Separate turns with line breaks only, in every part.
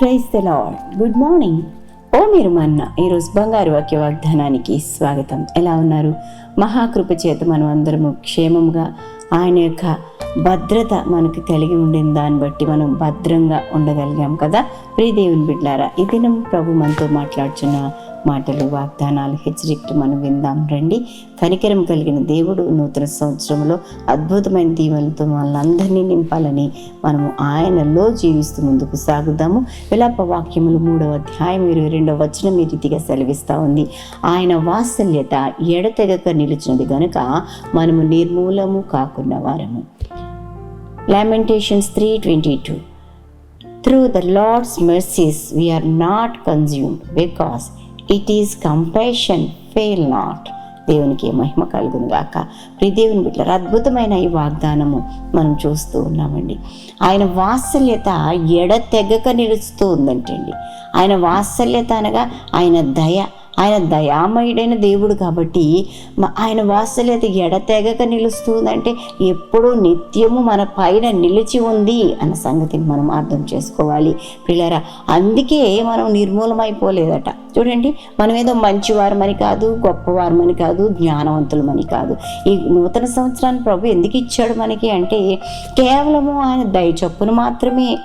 praise the Lord. Good morning. ఓ మీరు మన్న ఈరోజు బంగారు వాక్య వాగ్దానానికి స్వాగతం. ఎలా ఉన్నారు? మహాకృప చేత మనం అందరము క్షేమంగా ఆయన యొక్క భద్రత మనకు కలిగి ఉండిన దాన్ని బట్టి మనం భద్రంగా ఉండగలిగాం కదా. ప్రియదేవుని బిడ్లారా ఈ దినం ప్రభు మనతో మాట్లాడుచున్న మాటలు వాగ్దానాలు హెచ్చరికలు మనం విందాం రండి. కనికరం కలిగిన దేవుడు నూతన సంవత్సరంలో అద్భుతమైన దీవెనలతో మనల్ని అందరినీ నింపాలని మనము ఆయనలో జీవిస్తూ ముందుకు సాగుదాము. విలాప వాక్యములు మూడవ అధ్యాయం ఇరవై రెండవ వచనం ఈ రీతిగా సెలవిస్తూ ఉంది. ఆయన వాత్సల్యత ఎడతెగక నిలిచినది గనుక మనము నిర్మూలము కాకున్న వారము. Lamentations three twenty two Through the Lord's mercies we are not consumed because it is compassion fail not దేవునికి మహిమ కలుగును గాక. ప్రియ దేవుని బిడ్డల అద్భుతమైన ఈ వాగ్దానము మనం చూస్తూ ఉన్నామండి. ఆయన వాత్సల్యత ఎడతెగక నిలుస్తూ ఉందంటండి. ఆయన వాత్సల్యత అనగా ఆయన దయ ఆయన దయామయుడైన దేవుడు కాబట్టి ఆయన వాత్సల్యత ఎడతెగక నిలుస్తుందంటే ఎప్పుడూ నిత్యము మన పైన నిలిచి ఉంది అన్న సంగతిని మనం అర్థం చేసుకోవాలి. పిల్లరా అందుకే మనం నిర్మూలమైపోలేదట. చూడండి మనం ఏదో మంచివారమని కాదు గొప్పవారమని కాదు జ్ఞానవంతులమని కాదు. ఈ నూతన సంవత్సరాన్ని ప్రభు ఎందుకు ఇచ్చాడు మనకి అంటే కేవలము ఆయన దయ చొప్పున మాత్రమే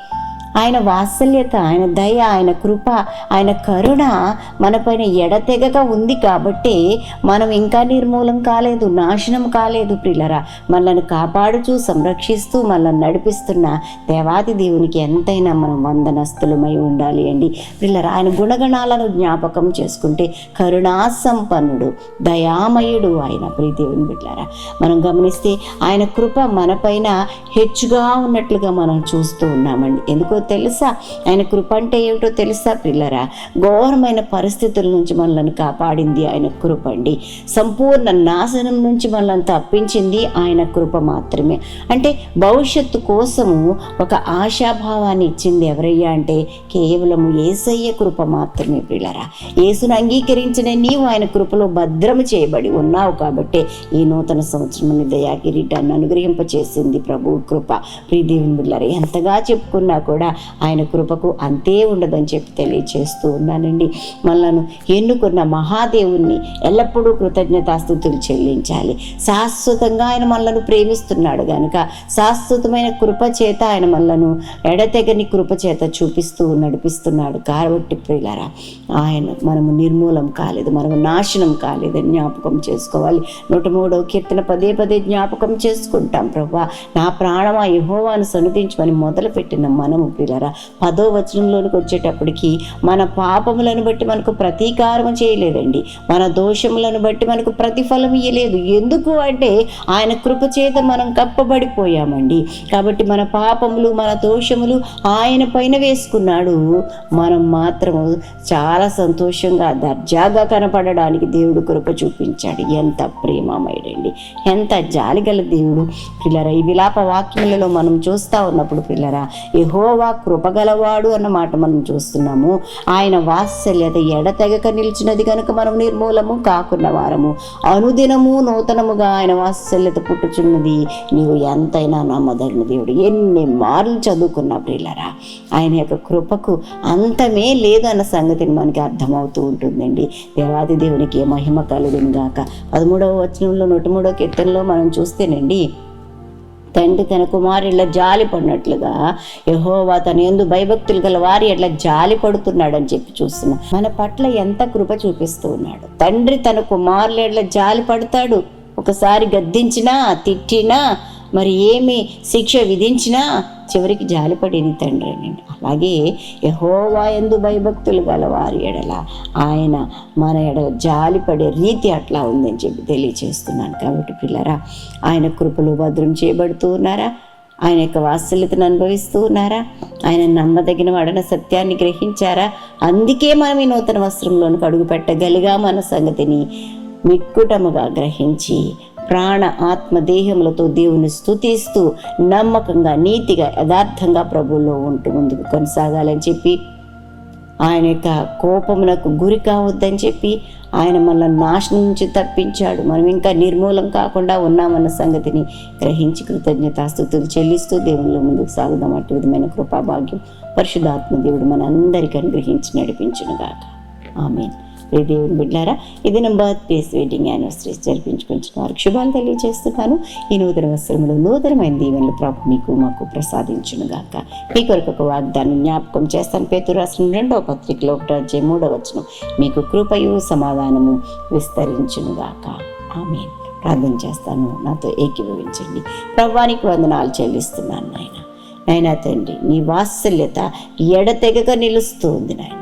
ఆయన వాత్సల్యత ఆయన దయ ఆయన కృప ఆయన కరుణ మనపైన ఎడతెగక ఉంది కాబట్టి మనం ఇంకా నిర్మూలం కాలేదు నాశనం కాలేదు ప్రిల్లరా మనల్ని కాపాడుచూ సంరక్షిస్తూ మనల్ని నడిపిస్తున్న దేవాది దేవునికి ఎంతైనా మనం వందనస్తులమై ఉండాలి అండి. ప్రిల్లరా ఆయన గుణగణాలను జ్ఞాపకం చేసుకుంటే కరుణా సంపన్నుడు దయామయుడు ఆయన ప్రీదేవుని బిడ్డారా మనం గమనిస్తే ఆయన కృప మనపైన హెచ్చుగా ఉన్నట్లుగా మనం చూస్తూ ఉన్నామండి. ఎందుకో తెలుసా? ఆయన కృప అంటే ఏమిటో తెలుసా పిల్లరా? ఘోరమైన పరిస్థితుల నుంచి మనల్ని కాపాడింది ఆయన కృప అండి. సంపూర్ణ నాశనం నుంచి మనల్ని తప్పించింది ఆయన కృప మాత్రమే. అంటే భవిష్యత్తు కోసము ఒక ఆశాభావాన్ని ఇచ్చింది ఎవరయ్యా అంటే కేవలము ఏసయ్య కృప మాత్రమే పిల్లరా. యేసును అంగీకరించిన నీవు ఆయన కృపలో భద్రము చేయబడి ఉన్నావు కాబట్టి ఈ నూతన సంవత్సరం దయా కిరీటాన్ని అనుగ్రహింపచేసింది ప్రభు కృప. ప్రియదేవుని బిళ్ళారు ఎంతగా చెప్పుకున్నా కూడా ఆయన కృపకు అంతే ఉండదని చెప్పి తెలియచేస్తూ ఉన్నానండి. మనలను ఎన్నుకున్న మహాదేవుణ్ణి ఎల్లప్పుడూ కృతజ్ఞతాస్థుతులు చెల్లించాలి. శాశ్వతంగా ఆయన మనలను ప్రేమిస్తున్నాడు కనుక శాశ్వతమైన కృప చేత ఆయన మనలను ఎడతెగని కృప చేత చూపిస్తూ నడిపిస్తున్నాడు. కాబట్టి ప్రియులరా ఆయన మనము నిర్మూలం కాలేదు మనము నాశనం కాలేదని జ్ఞాపకం చేసుకోవాలి. నూట మూడవ కీర్తన పదే పదే జ్ఞాపకం చేసుకుంటాం. ప్రభా నా ప్రాణమా యహోవాను సన్నిధించమని మొదలుపెట్టిన మనము పిల్లరా పదో వచనంలోనికి వచ్చేటప్పటికి మన పాపములను బట్టి మనకు ప్రతీకారం చేయలేదండి. మన దోషములను బట్టి మనకు ప్రతిఫలం ఇయ్యలేదు. ఎందుకు అంటే ఆయన కృప చేత మనం కప్పబడిపోయామండి. కాబట్టి మన పాపములు మన దోషములు ఆయన పైన వేసుకున్నాడు. మనం మాత్రము చాలా సంతోషంగా దర్జాగా కనపడడానికి దేవుడు కృప చూపించాడు. ఎంత ప్రేమమయుడండి. ఎంత జాలిగల దేవుడు. పిల్లరా ఈ విలాప వాక్యములలో మనం చూస్తూ ఉన్నప్పుడు పిల్లరా యెహోవా కృపగలవాడు అన్న మాట మనం చూస్తున్నాము. ఆయన వాత్సల్యత ఎడతెగక నిలిచినది కనుక మనం నిర్మూలము కాకున్న వారము. అనుదినము నూతనముగా ఆయన వాత్సల్యత పుట్టుచున్నది. నీవు ఎంతైనా నమ్మదగిన దేవుడు. ఎన్ని మార్లు చదువుకున్నా ప్రియులరా ఆయన యొక్క కృపకు అంతమే లేదన్న సంగతిని మనకి అర్థమవుతూ ఉంటుందండి. దేవాది దేవునికి మహిమ కలుగును గాక. పదమూడవ వచనంలో నూట మూడో కీర్తనలో మనం చూస్తేనండి తండ్రి తన కుమారుల జాలి పడినట్లుగా యహోవా తన ఎందు భయభక్తులు గల వారి ఎట్లా జాలి పడుతున్నాడని చెప్పి చూస్తున్నాం. మన పట్ల ఎంత కృప చూపిస్తూ ఉన్నాడు. తండ్రి తన కుమారులు ఎట్లా జాలి పడతాడు. ఒకసారి గద్దించినా తిట్టినా మరి ఏమి శిక్ష విధించినా చివరికి జాలిపడేది తండ్రి అండి అలాగే యహోవా ఎందు భయభక్తులు గలవారి ఎడల ఆయన మన ఎడ జాలిపడే రీతి అట్లా ఉందని చెప్పి తెలియచేస్తున్నాను. కాబట్టి పిల్లరా ఆయన కృపలు భద్రం చేయబడుతూ ఉన్నారా? ఆయన యొక్క వాత్సల్యతను అనుభవిస్తూ ఉన్నారా? ఆయన నమ్మదగిన వాడన సత్యాన్ని గ్రహించారా? అందుకే మనం ఈ నూతన వస్త్రంలోనికి అడుగు పెట్టగలిగామన్న సంగతిని మిక్కుటముగా గ్రహించి ప్రాణ ఆత్మ దేహములతో దేవుని స్థుతిస్తూ నమ్మకంగా నీతిగా యథార్థంగా ప్రభువులో ఉంటూ ముందుకు కొనసాగాలని చెప్పి ఆయన యొక్క కోపమునకు గురి కావద్దని చెప్పి ఆయన మనల్ని నాశనం నుంచి తప్పించాడు. మనం ఇంకా నిర్మూలం కాకుండా ఉన్నామన్న సంగతిని గ్రహించి కృతజ్ఞతాస్థుతులు చెల్లిస్తూ దేవుళ్ళు ముందుకు సాగుదాం. అటు విధమైన కృపాభాగ్యం పరిశుధాత్మ దేవుడు మన అందరికీ అనుగ్రహించి నడిపించునుగాక. ఆమెను. ప్రియ దేవుని బిడ్డారా ఇది నా బర్త్ డేస్ వెడ్డింగ్ యానివర్సరీస్ జరిపించుకుంటున్న వారికి శుభాలు తెలియజేస్తున్నాను. ఈ నూతన వస్త్రములు నూతనమైన దీవెనలు ప్రభు మీకు మాకు ప్రసాదించునుగాక మీ కొరకు ఒక వాగ్దానం జ్ఞాపకం చేస్తాను. పేతురు రాసిన రెండవ పత్రికలో ఒకటి అధ్యాయం మూడవ వచనం మీకు కృపయు సమాధానము విస్తరించునుగాక ఆమె ప్రార్థన చేస్తాను. నాతో ఏకీభవించండి. ప్రభానికి వందనాలు చెల్లిస్తున్నాను నాయన. నాయనా తండ్రి నీ వాత్సల్యత ఎడతెగక నిలుస్తూ ఉంది నాయన.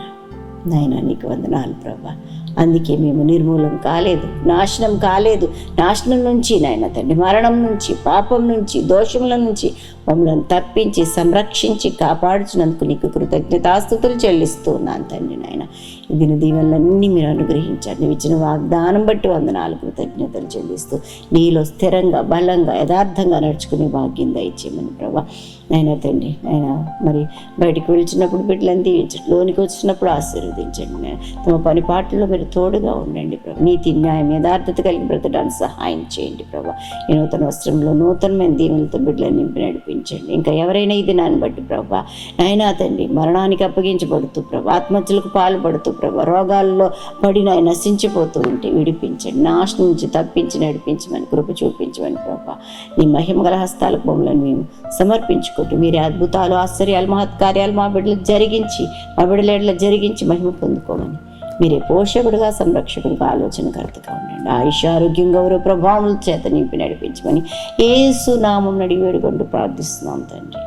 నాయన నీకు వందనాలు ప్రభా. అందుకే మేము నిర్మూలం కాలేదు నాశనం కాలేదు. నాశనం నుంచి నాయన తండ్రి మరణం నుంచి పాపం నుంచి దోషముల నుంచి మమ్మల్ని తప్పించి సంరక్షించి కాపాడుచున్నందుకు నీకు కృతజ్ఞతాస్థుతులు చెల్లిస్తూ ఉన్నాను తండ్రి నాయన. దీని దీవెనలన్నీ మీరు అనుగ్రహించండి. నువ్వు ఇచ్చిన వాగ్దానం బట్టి వందనాలు కృతజ్ఞతలు చెల్లిస్తూ నీలో స్థిరంగా బలంగా యథార్థంగా నడుచుకునే భాగ్యం దయచేయమని ప్రభా. నాయన తండ్రి ఆయన మరి బయటికి వెళ్ళినప్పుడు బిడ్డలను దీవించండి లోనికి వచ్చినప్పుడు ఆశీర్వదించండి తమ పని పాటల్లో మీరు తోడుగా ఉండండి ప్రభా. నీతి న్యాయం యథార్థత కలిగి బ్రతడానికి సహాయం చేయండి ప్రభా. ఈ నూతన వస్త్రంలో నూతనమైన దీవెనలతో బిడ్డలను నింపి నడిపించండి ఇంకా ఎవరైనా ఇది నాన్ని బట్టి ప్రభా. నాయనా తండ్రి మరణానికి అప్పగించబడుతూ ప్రభా. ఆత్మహత్యలకు పాల్పడుతూ ప్రభా. రోగాల్లో పడి నాయన నశించిపోతూ ఉంటే విడిపించండి. నాశనం నుంచి తప్పించి నడిపించమని కృప చూపించమని ప్రభా. నీ మహిమగల హస్తాల బొమ్మలను మేము సమర్పించుకుంటూ మీరే అద్భుతాలు ఆశ్చర్యాలు మహత్కార్యాలు మా బిడ్డలకు జరిగించి మా బిడ్డల జరిగించి మహిమ పొందుకోమని మీరే పోషకుడుగా సంరక్షకుడుగా ఆలోచనకర్తగా ఉండండి. ఆయుష ఆరోగ్యం గౌరవ ప్రభావం చేత నింపి నడిపించమని ఏసు నామం నడి వేడుకుంటూ ప్రార్థిస్తున్నాం తండ్రి.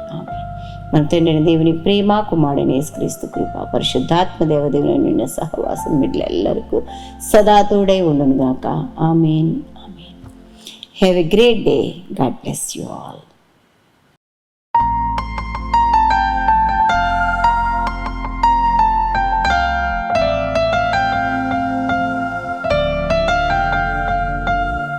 మన తండ్రి దేవుని ప్రేమ కుమారుడని యేసుక్రీస్తు కృప పరిశుద్ధాత్మ దేవదేవుని నిండిన సహవాసం బిడ్డలెల్లరికూ సదా తోడై ఉండును గాక amen. Amen. Have a great day God bless you all